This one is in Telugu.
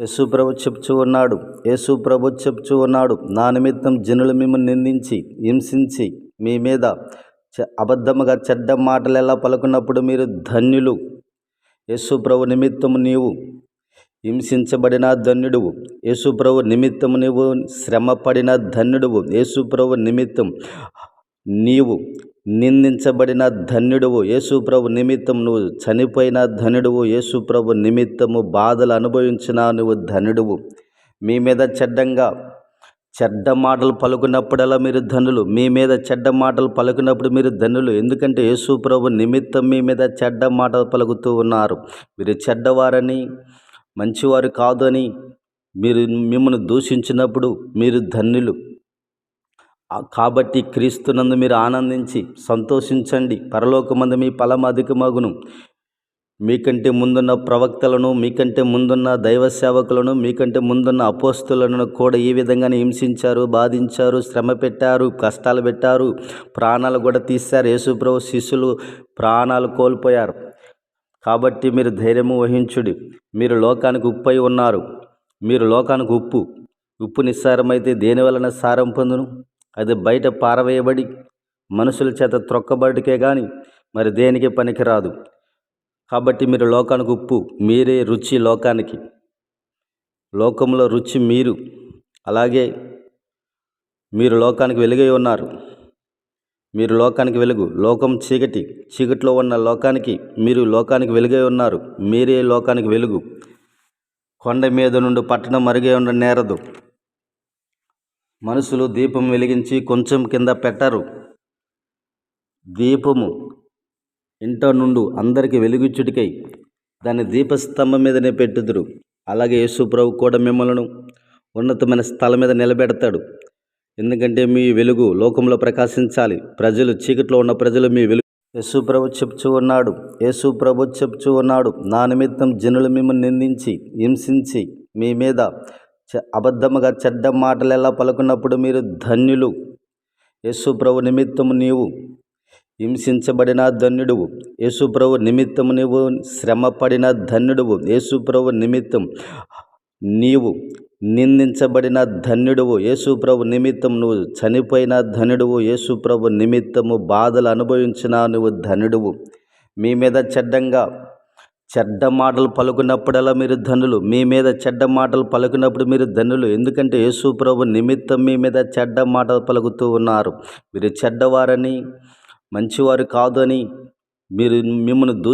యేసు ప్రభు చెప్చూ ఉన్నాడు. యేసుప్రభు చెప్చు చెప్చూ ఉన్నాడు. నా నిమిత్తం జనులు మిమ్మల్ని నిందించి హింసించి మీ మీద చె- అబద్ధముగా చెడ్డ మాటలు ఎలా పలుకున్నప్పుడు మీరు ధన్యులు? యేసుప్రభు నిమిత్తము నీవు హింసించబడిన ధన్యుడువు. యేసుప్రభు నిమిత్తము నీవు శ్రమపడిన ధన్యుడువు. యేసుప్రభు నిమిత్తం నీవు నిందించబడిన ధన్యుడువు యేసుప్రభు నిమిత్తం నువ్వు చనిపోయిన ధనుడువు యేసుప్రభు నిమిత్తము బాధలు అనుభవించిన నువ్వు ధనుడువు మీ మీద చెడ్డంగా చెడ్డ మాటలు పలుకున్నప్పుడల్లా మీరు ధనులు. మీ మీద చెడ్డ మాటలు పలుకున్నప్పుడు మీరు ధనులు. ఎందుకంటే యేసుప్రభు నిమిత్తం మీ మీద చెడ్డ మాటలు పలుకుతూ ఉన్నారు. మీరు చెడ్డవారని మంచివారు కాదు అని మీరు మిమ్మల్ని దూషించినప్పుడు మీరు ధన్యులు. కాబట్టి క్రీస్తునందు మీరు ఆనందించి సంతోషించండి. పరలోకమందు మీ ఫలం అధికమగును. మీకంటే ముందున్న ప్రవక్తలను మీకంటే ముందున్న దైవ సేవకులను మీకంటే ముందున్న అపోస్తులను కూడా ఈ విధంగానే హింసించారు బాధించారు శ్రమ పెట్టారు కష్టాలు పెట్టారు ప్రాణాలు కూడా తీశారు. యేసుప్రభు శిష్యులు ప్రాణాలు కోల్పోయారు. కాబట్టి మీరు ధైర్యము వహించుడి. మీరు లోకానికి ఉప్పై ఉన్నారు. మీరు లోకానికి ఉప్పు. ఉప్పు నిస్సారమైతే దేనివలన సారం పొందును? అది బయట పారవేయబడి మనుషుల చేత త్రొక్కబడికే కానీ మరి దేనికి పనికిరాదు. కాబట్టి మీరు లోకానికి ఉప్పు మీరే రుచి లోకానికి. లోకంలో రుచి మీరు. అలాగే మీరు లోకానికి వెలుగై ఉన్నారు. మీరు లోకానికి వెలుగు. లోకం చీకటి. చీకటిలో ఉన్న లోకానికి మీరు లోకానికి వెలుగై ఉన్నారు. మీరే లోకానికి వెలుగు. కొండ మీద నుండి పట్టణం మరుగై ఉండ నేరదు. మనుషులు దీపం వెలిగించి కొంచెం కింద పెట్టరు. దీపము ఇంట నుండు అందరికి వెలుగుచ్చుటికై దాన్ని దీపస్తంభం మీదనే పెట్టుదురు. అలాగే యేసుప్రభు కూడా మిమ్మల్ని ఉన్నతమైన స్థలం మీద నిలబెడతాడు. ఎందుకంటే మీ వెలుగు లోకంలో ప్రకాశించాలి. ప్రజలు చీకట్లో ఉన్న ప్రజలు మీ వెలుగు యేసు ప్రభు చెప్చూ ఉన్నాడు. యేసు ప్రభు చెప్చూ ఉన్నాడు. నా నిమిత్తం జనులు మిమ్మల్ని నిందించి హింసించి మీ మీద అబద్ధముగా చెడ్డ మాటలు ఎలా పలుకున్నప్పుడు మీరు ధన్యులు? యేసు ప్రభు నిమిత్తము నీవు హింసించబడిన ధన్యుడువు. యేసు ప్రభు నిమిత్తము నీవు శ్రమపడిన ధన్యుడువు. యేసు ప్రభు నిమిత్తం నీవు నిందించబడిన ధన్యుడువు. యేసుప్రభు నిమిత్తం నువ్వు చనిపోయిన ధనుడువు యేసుప్రభు నిమిత్తము బాధలు అనుభవించిన నువ్వు ధనుడువు మీ మీద చెడ్డంగా చెడ్డ మాటలు పలుకున్నప్పుడల్లా మీరు ధనులు. మీ మీద చెడ్డ మాటలు పలుకున్నప్పుడు మీరు ధనులు. ఎందుకంటే యేసు ప్రభు నిమిత్తం మీ మీద చెడ్డ మాటలు పలుకుతూ ఉన్నారు. మీరు చెడ్డవారని మంచివారు కాదు అని మీరు మిమ్మల్ని దూ